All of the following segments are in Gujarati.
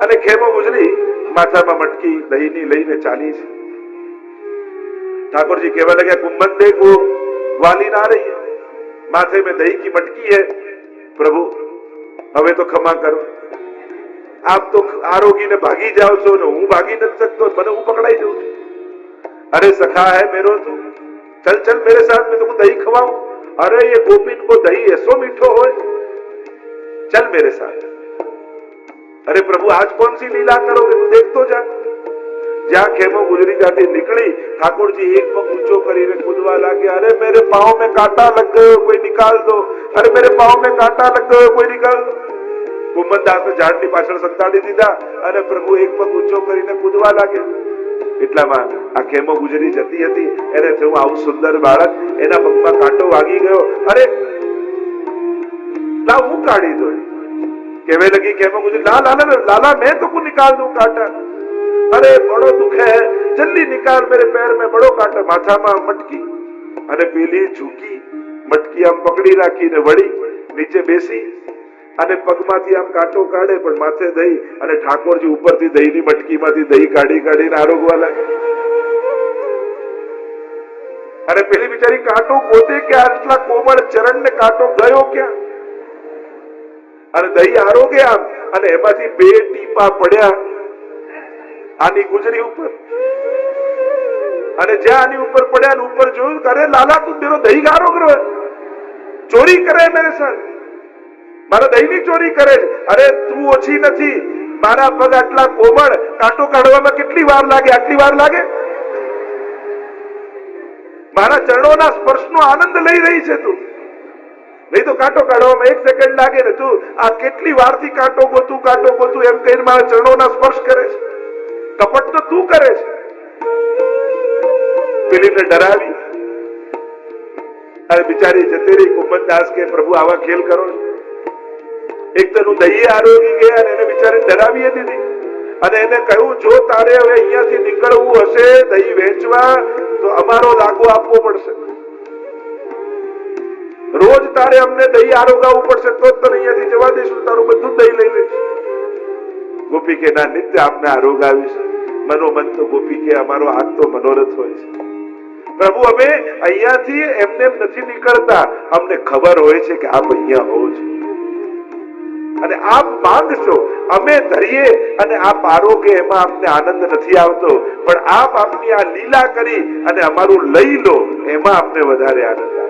અને ખેમો ગુજરી માથામાં મટકી દહીંની લઈને ચાલી છે ठाकुर जी कहने लगे कुंभन देख वो ग्वाली ना रही है माथे में दही की मटकी है प्रभु હવે તો ખમા કરો આપ તો આરોગી ને ભાગી જાઓ છો ને હું ભાગી નથી શકતો મને હું પકડાઈ જાઉં છું अरे सखा है मेरो तू चल चल मेरे साथ में तुमको दही खवाऊं अरे ये गोपिन को दही ऐसो मीठो हो चल मेरे साथ अरे प्रभु आज कौन सी लीला करोगे तू देखતો જા. જ્યાં ખેમો ગુજરી કાઢી નીકળી, ઠાકોરજી એક પગ ઊંચો કરીને કૂદવા લાગ્યા. અરે મેરે પાવ મેં કાંટા લગ ગયો, કોઈ નિકાલ દો. અરે મેરે પાવ મેં કાંટા લગ ગયો, કોઈ નિકાલ દો. કુંભનદાસને ઝાડની પાછળ સંતાડી દીધા અને પ્રભુ એક પગ ઊંચો કરીને કૂદવા લાગ્યા. એટલામાં આ ખેમો ગુજરી જતી હતી. એને થયું આવું સુંદર બાળક. એના પગમાં કાંટો વાગી ગયો. અરે લાવ હું કાઢી દો कहने लगी खेमो गुजरी ला लाला लाला मैं तो को निकाल दूं कांटा अरे बड़ो दुख है जल्दी निकाल मेरे पैर में बड़ो कांटा માથામાં મટકી અને પેલી ઝૂકી મટકી આમ પકડી રાખીને વળી નીચે બેસી અને પગમાંથી આમ કાંટો કાઢે પણ માથે દહીં અને ઠાકોરજી ઉપરથી દહીંની મટકીમાંથી દહીં કાઢી કાઢીને આરોગવા લાગે અને પેલી બિચારી કાંટો ગોતે કે આટલા કોમળ ચરણને કાંટો ગયો ક્યાં અને દહીં આરોગે આમ. અને એમાંથી બે ટીપા પડ્યા આની ગુજરી ઉપર. અને જ્યાં આની ઉપર પડ્યા ને ઉપર જોયું અરે લાલા તું તેરો દહીં ગારો કરો. ચોરી કરે મેરે સર મારા દહીંની ચોરી કરે અરે તું ઓછી નથી. મારા પગ આટલા કોમળ. કાંટો કાઢવામાં કેટલી વાર લાગે? આટલી વાર લાગે? મારા ચરણોના સ્પર્શનો આનંદ લઈ રહી છે તું. નહીં તો કાંટો કાઢવામાં એક સેકન્ડ લાગે ને તું આ કેટલી વારથી કાંટો ગોતું કાંટો ગોતું એમ કહીને મારા ચરણોના સ્પર્શ કરે છે. કપટ તો તું કરે છે. પેલીને ડરાવી. અરે બિચારી જતી રહી કુંભનદાસ કે, પ્રભુ, આવા ખેલ કરો એક તો એનું દહીં આરોગી ગયા અને એને બિચારી ડરાવી દીધી. અને એને કહ્યું, જો તારે હવે અહીંયાથી નીકળવું હશે દહીં વેચવા, તો અમારો લાગુ આપવો પડશે. રોજ તારે અમને દહીં આરોગાવું પડશે, તો જ તને અહીંયાથી જવા દઈશું, તારું બધું દહીં લઈ લઈશ. ગોપી કે, ના, નિત્ય આપને આરોગાવીશ મનોમન તો ગોપી કે, અમારો હાથ તો મનોરથ હોય છે. પ્રભુ, અમે અહીંયાથી એમને નથી નીકળતા. અમને ખબર હોય છે કે આપ અહીંયા હોવ છો. અને આપ માંગશો, અમે ધરીએ અને આપ આરોગ્ય એમાં આપને આનંદ નથી આવતો. પણ આપ આપની આ લીલા કરી અને અમારું લઈ લો, એમાં આપને વધારે આનંદ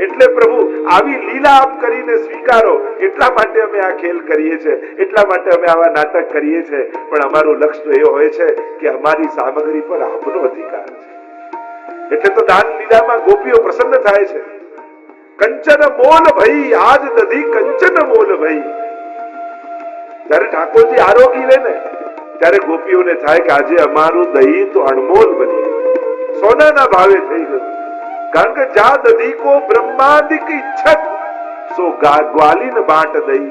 એટલે પ્રભુ, આવી લીલા આપ કરીને સ્વીકારો. એટલા માટે અમે આ ખેલ કરીએ છીએ. એટલા માટે અમે આવા નાટક કરીએ છીએ. પણ અમારું લક્ષ્ય તો એ હોય છે કે અમારી સામગ્રી પર આપનો અધિકાર છે. એટલે તો દાન લીલામાં ગોપીઓ પ્રસન્ન થાય છે. કંચન મોલ ભઈ, આજ દધી કંચન મોલ ભઈ. જ્યારે ઠાકોરજી આરોગી લે ને, ત્યારે ગોપીઓને થાય કે આજે અમારું દહીં તો અણમોલ બની સોનાના ભાવે થઈ ગયું. કારણ કે જા દધી કો બ્રહ્માદિક ઈચ્છત સો ગા ગ્વાલીન બાટ દઈ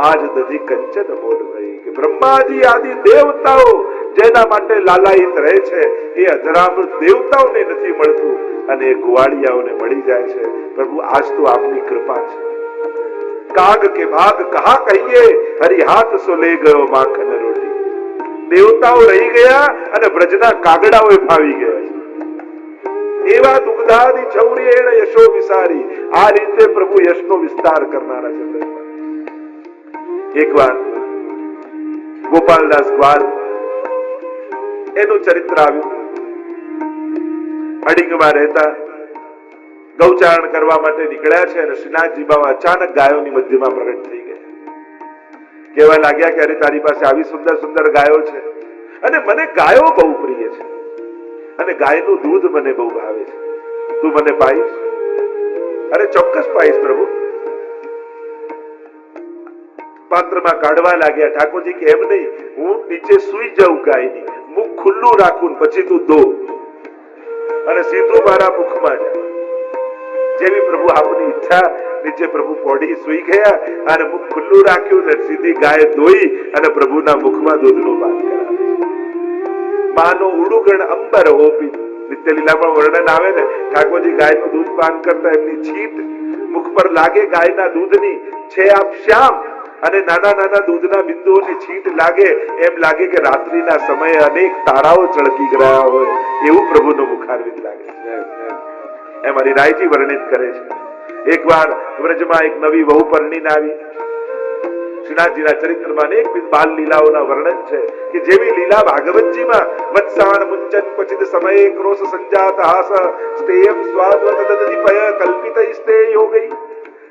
આજ દધી કંચન બોલ ભઈ કે બ્રહ્માજી આદિ દેવતાઓ જેના માટે લાલાયિત રહે છે એ અધરામૃત દેવતાઓને નથી મળતું અને એ ગુવાળિયાઓને મળી જાય છે પ્રભુ આજ તો આપની કૃપા છે કાગ કે ભાગ કહા કહીએ હરી હાથ સો લઈ ગયો માખન રોટી દેવતાઓ રહી ગયા અને બ્રજના કાગડાઓએ ફાવી ગયા છે દુઃખદાની દુગ્ધાદી એને યશો વિસારી. આ રીતે પ્રભુ યશનો વિસ્તાર કરનારા છે એક વાર ગોપાલદાસ ગ્વાલ એનું ચરિત્ર આવ્યું. અડિંગમાં રહેતા ગૌચારણ કરવા માટે નીકળ્યા છે અને શ્રીનાથજી બાબા અચાનક ગાયોની મધ્યમાં પ્રગટ થઈ ગયા. કહેવા લાગ્યા કે અરે તારી પાસે આવી સુંદર સુંદર ગાયો છે. અને મને ગાયો બહુ પ્રિય છે. અને ગાયનું દૂધ મને બહુ ભાવે છે. તું મને પાઈશ? અરે ચોક્કસ પાઈશ પ્રભુ. પાત્રમાં કાઢવા લાગ્યા ઠાકોરજી કે એમ નહીં, હું નીચે સુઈ જાઉં ગાયની, મુખ ખુલ્લું રાખું પછી તું દો. અને સીધું મારા મુખમાં જાય જેવી પ્રભુ આપની ઈચ્છા, નીચે પ્રભુ પોડી સુઈ ગયા અને મુખ ખુલ્લું રાખ્યું ને સીધી ગાય ધોઈ અને પ્રભુના મુખમાં દૂધનો પાન કરાવે. માનો ઉડુગણ અંબર ઓપી નિત્ય લીલામાં વર્ણન આવે ને, ઠાકોરજી ગાયનું દૂધ પાન કરતા એમની છીટ. મુખ પર લાગે ગાયના દૂધની છે આપ શ્યામ. અને નાના નાના દૂધના બિંદુઓની છીટ લાગે. એમ લાગે કે રાત્રિના સમયે અનેક તારાઓ ચળકી ગયા હોય. એવું પ્રભુનો મુખારવિંદ લાગે છે. એમ હરિરાયજી વર્ણિત કરે છે. એકવાર વ્રજમાં એક નવી વહુ પરણીને આવી. શ્રીનાથજીના ચરિત્રમાં અનેક બાલ લીલાઓના વર્ણન છે કે જેવી લીલા ભાગવતજીમાં વત્સાણ મુંચન ક્વચિત સમયે ક્રોશ સંજાત હાસ સ્તેયમ સ્વાદવત તદધિપય કલ્પિત સ્તે योगई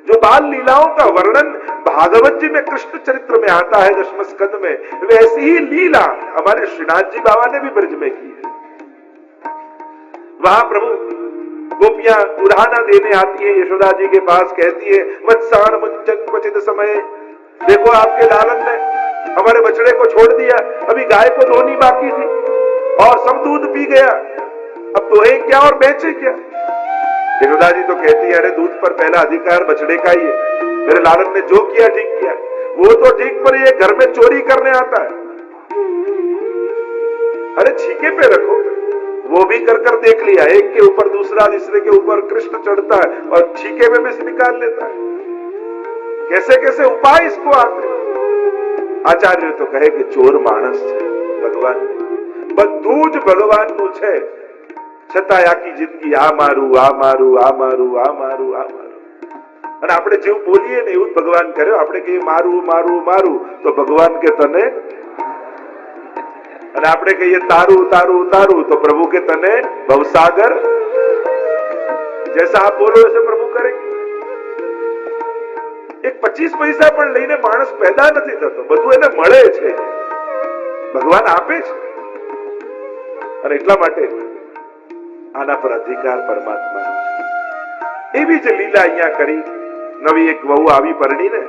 जो बाल लीलाओं का वर्णन भागवत जी में कृष्ण चरित्र में आता है दशम स्कंद में वैसी ही लीला हमारे श्रीनाथ जी बाबा ने भी ब्रज में की है वहां प्रभु गोपियां उड़ाना देने आती है यशोदा जी के पास कहती है वत्साण मुंचन क्वचित समय देखो आपके लालन ने हमारे बछड़े को छोड़ दिया। अभी गाय को धोनी बाकी थी और सब दूध पी गया। अब दोहे क्या और बेचे क्या? यशोदा जी तो कहती है, अरे दूध पर पहला अधिकार बछड़े का ही है। मेरे लालन ने जो किया, ठीक किया। वो तो ठीक पर ये घर में चोरी करने आता है। अरे छीके पे रखो। वो भी कर कर देख लिया। एक के ऊपर दूसरा, तीसरे के ऊपर कृष्ण चढ़ता है और छीके में भी निकाल लेता है। कैसे कैसे उपाय इसको आते આચાર્ય તો કહે કે ચોર માણસ છે ભગવાન બધું જ ભગવાનનું છે છતાં આખી જિંદગી આ મારું આ મારું આ મારું આ મારું આ મારું અને આપણે જેવું બોલીએ ને એવું જ ભગવાન કર્યો આપણે કહીએ મારું મારું મારું તો ભગવાન કે તને અને આપણે કહીએ તારું તારું તારું તો પ્રભુ કે તને ભવસાગર જૈસા આપ બોલો વૈસે પ્રભુ કરેંગે એક પચીસ પૈસા પણ લઈને માણસ પેદા નથી થતો. બધું એને મળે છે. ભગવાન આપે છે. અને એટલા માટે આના પર અધિકાર પરમાત્મા એવી જ લીલા અહીંયા કરી નવી એક વહુ આવી પરણીને.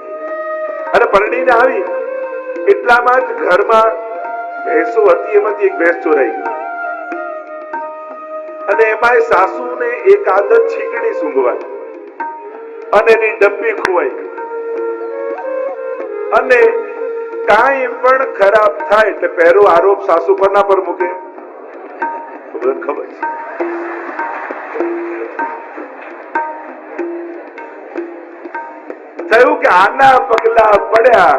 અને પરણીને આવી એટલામાં જ ઘરમાં ભેંસો હતી, એમાંથી એક ભેંસ ચોરાઈ ગઈ. અને એમાં સાસુને એક આદત છીકણી સૂંઘવાની. અને એની ડબ્બી ખોવાઈ અને કાંઈ પણ ખરાબ થાય એટલે પહેલો આરોપ સાસુ પરના પર મૂકે. ખબર છે. થયું કે આના પગલા પડ્યા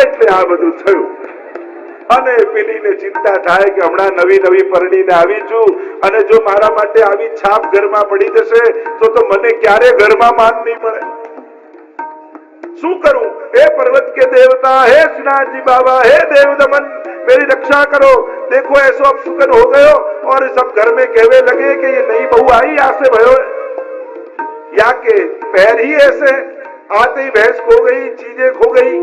એટલે આ બધું થયું. અને પેલીને ચિંતા થાય કે હમણાં નવી નવી પરણીને આવી છું અને જો મારા માટે આવી છાપ ઘરમાં પડી જશે તો તો મને ક્યારે ઘરમાં માન નહીં મળે? શું કरूं हे पर्वत के देवता हे श्रीनाथ जी बाबा हे देव दमन मेरी रक्षा करो देखो ऐसो अब सुकन हो गयो और सब घर में कहवे लगे कि ये नई बहू आई यहाँ से भयो या के पैर ही ऐसे आते ही भैंस खो गई चीजें खो गई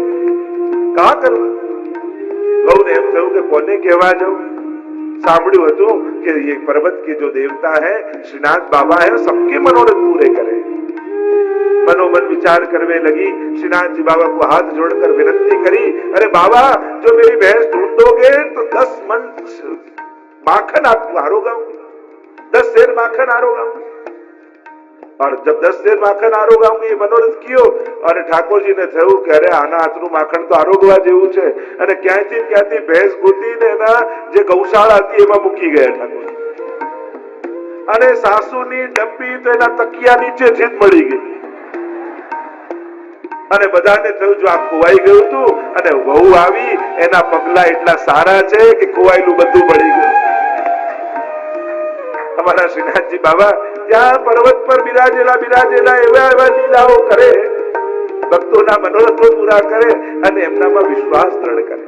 कहा करूं બહુને એમ થયું કે કોને કહેવા જાઉં સાંભળ્યું હતું કે ये पर्वत के जो देवता है श्रीनाथ बाबा है सबके मनोरथ पूरे करे मनोमन विचार करने लगी श्रीनाथ जी बाबा को हाथ जोड़कर विनती करी अरे बाबा जो मेरी भैंस ढूंढ दोगे तो दस मन माखन आपको हारोगा दस शेर माखन हारोगा और जब दस शेर માખણ આરોગાવું એ મનોરથ કયો? અને ઠાકોરજી ને થયું કે અરે આના હાથનું માખણ તો આરોગવા જેવું છે. અને ક્યાંયથી ક્યાંથી ભેંસ ગોતીને એના જે ગૌશાળા હતી એમાં મૂકી ગયા ઠાકોર. અને સાસુની ડબ્બી તો એના તકિયા નીચે જીત મળી ગઈ. અને બધાને થયું જો આ ખોવાઈ ગયું હતું અને વહુ આવી એના પગલા એટલા સારા છે કે ખોવાયેલું બધું મળી ગયું અમારા શ્રીનાથજી બાબા ત્યાં પર્વત પર બિરાજેલા બિરાજેલા એવા એવા લીલાઓ કરે ભક્તોના મનોરથો પૂરા કરે અને એમનામાં વિશ્વાસ દ્રઢ કરે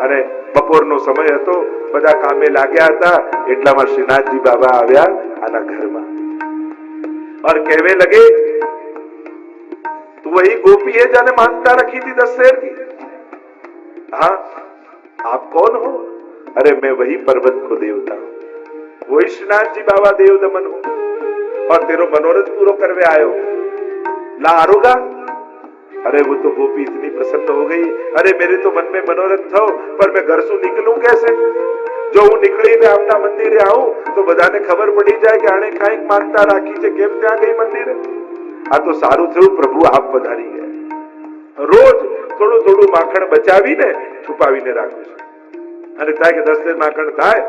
અને બપોરનો સમય હતો બધા કામે લાગ્યા હતા એટલામાં શ્રીનાથજી બાબા આવ્યા આના ઘરમાં और कहवे लगे तो वही गोपी है जाने मानता रखी थी दस शेर की हाँ आप कौन हो अरे मैं वही पर्वत को देवता हूं वही श्रीनाथ जी बाबा देव दमन हूं और तेरो मनोरथ पूरो करवे आयो ला आरोगा अरे वो तो गोपी इतनी प्रसन्न हो गई अरे मेरे तो मन में मनोरथ थो पर मैं घर से निकलूं कैसे જો હું નીકળીને આપના મંદિરે આવું તો બધાને ખબર પડી જાય કે આણે કાંઈક માનતા રાખી છે કેમ ત્યાં ગઈ મંદિરે આ તો સારું થયું, પ્રભુ આપ પધારી ગયા. રોજ થોડું થોડું માખણ બચાવીને છુપાવીને રાખું છું. અને થાય કે દસ માખણ થાય,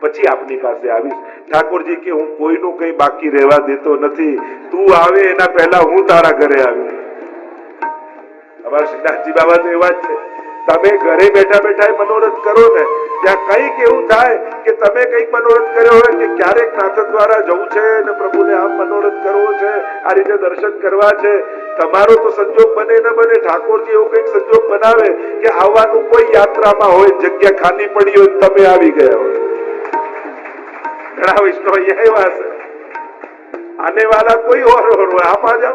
પછી આપની પાસે આવીશ. ઠાકોરજી કે હું કોઈનું કઈ બાકી રહેવા દેતો નથી. તું આવે એના પહેલા હું તારા ઘરે આવી અમારા શ્રીનાથજી બાબા તો એવા જ છે. તમે ઘરે બેઠા બેઠા મનોરથ કરો ને ત્યાં કઈક એવું થાય કે તમે કઈક મનોરથ કર્યો હોય કે ક્યારેક નાથ દ્વારા જવું છે ને પ્રભુને આમ મનોરથ કરવો છે આ રીતે દર્શન કરવા છે તમારો તો સંજોગ બને ન બને ઠાકોરજી એવો કઈક સંજોગ બનાવે કે આવવાનું કોઈ યાત્રામાં હોય જગ્યા ખાલી પડી હોય ને તમે આવી ગયા હોય ઘણા વૈષ્ણવ અહીંયા એવા છે आने वाला कोई और और हो आप आ जाओ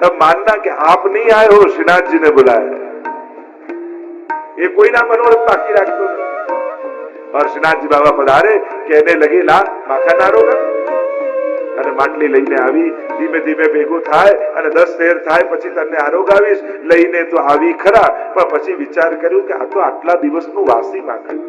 तब मानना कि आप नहीं आए हो श्रीनाथ जी ने बुलाया ये कोई ना मनोरथ बाकी રાખતો હર્ષનાથજી બાબા પધારે કે એને લગેલા માખાના રોગા અને માટલી લઈને આવી, ધીમે ધીમે ભેગું થાય અને દસ શેર થાય, પછી તને આરોગાવીશ લઈને તો આવી ખરા, પણ પછી વિચાર કર્યો કે આ તો આટલા દિવસનું વાસી માખણ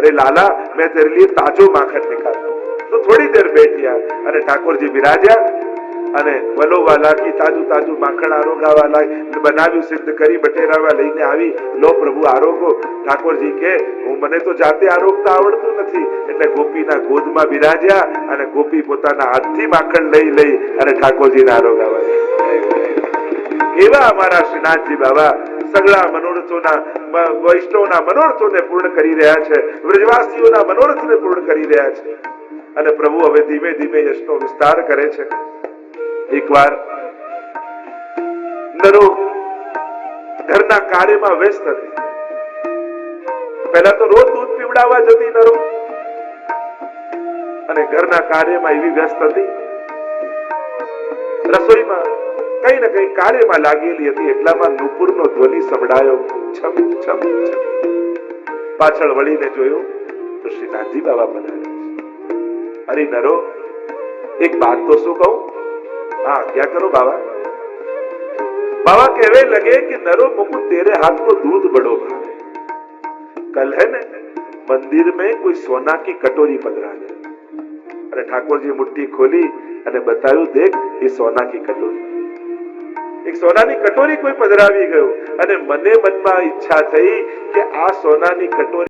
અરે લાલા, મેં તેરે લીએ તાજો માખણ નીકાળ્યો. તો થોડી દેર બેઠ્યા અને ઠાકોરજી બિરાજ્યા. અને વલોવાલાથી તાજું તાજું માખણ આરોગાવાલા બનાવ્યું સિદ્ધ કરી બટેરાવા લઈને આવી. લો પ્રભુ આરોગો ઠાકોરજી કે, હું મને તો જાતે આરોગતા આવડતું નથી. એટલે ગોપીના ગોદમાં બિરાજ્યા અને ગોપી પોતાના હાથથી માખણ લઈ લઈ અને ઠાકોરજીને આરોગાવા એવા અમારા શ્રીનાથજી બાબા સગળા મનોરથોના વૈષ્ણવના મનોરથોને પૂર્ણ કરી રહ્યા છે. વ્રજવાસીઓના મનોરથને પૂર્ણ કરી રહ્યા છે. અને પ્રભુ હવે ધીમે ધીમે યશનો વિસ્તાર કરે છે. એકવાર નરો ઘરના કાર્યમાં વ્યસ્ત હતી પહેલા તો રોજ દૂધ પીવડાવવા જતી નરો. અને ઘરના કાર્યમાં એવી વ્યસ્ત હતી. રસોઈમાં કઈ ને કઈ કાર્યમાં લાગેલી હતી, એટલામાં નુપુરનો ધ્વનિ સંભળાયો છમ છમ પાછળ વળીને જોયું તો શ્રી નાથજી બાબા પધાર્યા અરે નરો, એક વાત તો શું કહું? हाँ क्या करो बाबा बाबा कहने लगे कि नरो मुकुट तेरे हाथ को दूध बड़ो भावे कल है ने मंदिर में कोई सोना की कटोरी पधरा गया અને ઠાકોરજી મુઠ્ઠી ખોલી અને બતાવ્યું દેખ એ સોના કી કટોરી એક સોનાની કટોરી કોઈ પધરાવી ગયો અને મને મનમાં ઈચ્છા થઈ કે આ સોનાની કટોરી